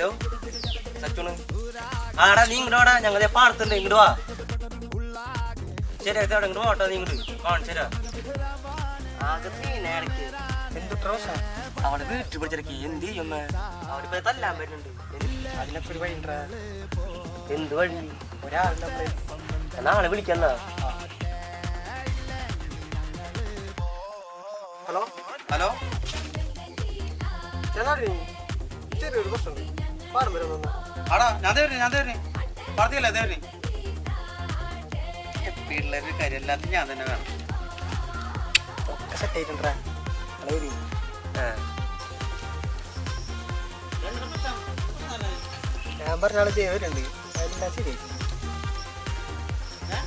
Hello? സച്ചുണ്. ആടാ നീ ഇങ്ങോട്ടാ വാടാ. ഞങ്ങൾ പാടത്തുണ്ട്. ഇങ്ങോട്ട് വാ. ശരി അവിടെ ഇങ്ങോട്ട് പോട്ടോ നീ ഇങ്ങോട്ട് കാണിച്ചരാ ആകെ സീനടക്ക് പ്രശ്നം അവിടെ വീട്ടിൽ പിടിച്ചിടക്ക് എന്ത് ചെയ്യുന്നു? അവിടെ ഇപ്പൊ തല്ലാൻ പറ്റുന്നുണ്ട് അതിനൊക്കെ ഒരു വഴിണ്ടാ എന്ത് വഴി? ഒരാളുടെ നാളെ വിളിക്കന്നാ ഹലോ? ഹലോ? ചേട്ടാ ചെറിയൊരു പ്രശ്നമുണ്ട് പാടം ആടാ ഞാൻ തരുന്നേ ഞാൻ തരുന്നേ പറഞ്ഞില്ല തരുന്നേ പിള്ളേരുടെ കാര്യമല്ലാത്ത ഞാൻ തന്നെ വേണം. ഒക്കെ സെറ്റായിട്ടുണ്ടാ അളവരി ഞാൻ പറഞ്ഞ ആൾ ദേവരുണ്ട് അതിലെല്ലാം ശരി. ഞാൻ